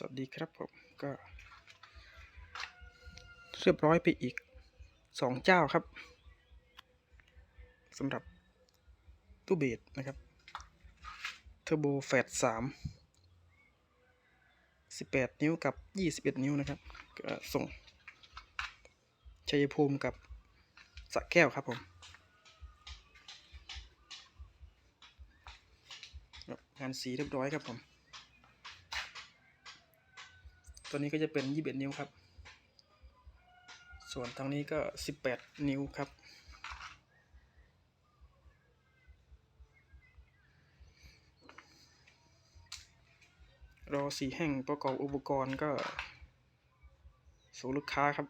สวัสดีครับผมก็ เรียบร้อยไปอีกสองเจ้าครับสำหรับตู้เบสนะครับเทอร์โบแฟดสามสิบแปดนิ้วกับยี่สิบเอ็ดนิ้วนะครับก็ส่งชัยภูมิกับสะแก้วครับผมงานสีเรียบร้อยครับผม ตัวนี้ก็จะเป็น 21 นิ้วครับ ส่วนทางนี้ก็ 18 นิ้วครับ รอสีแห่งประกอบอุปกรณ์ก็สู่ลูกค้าครับ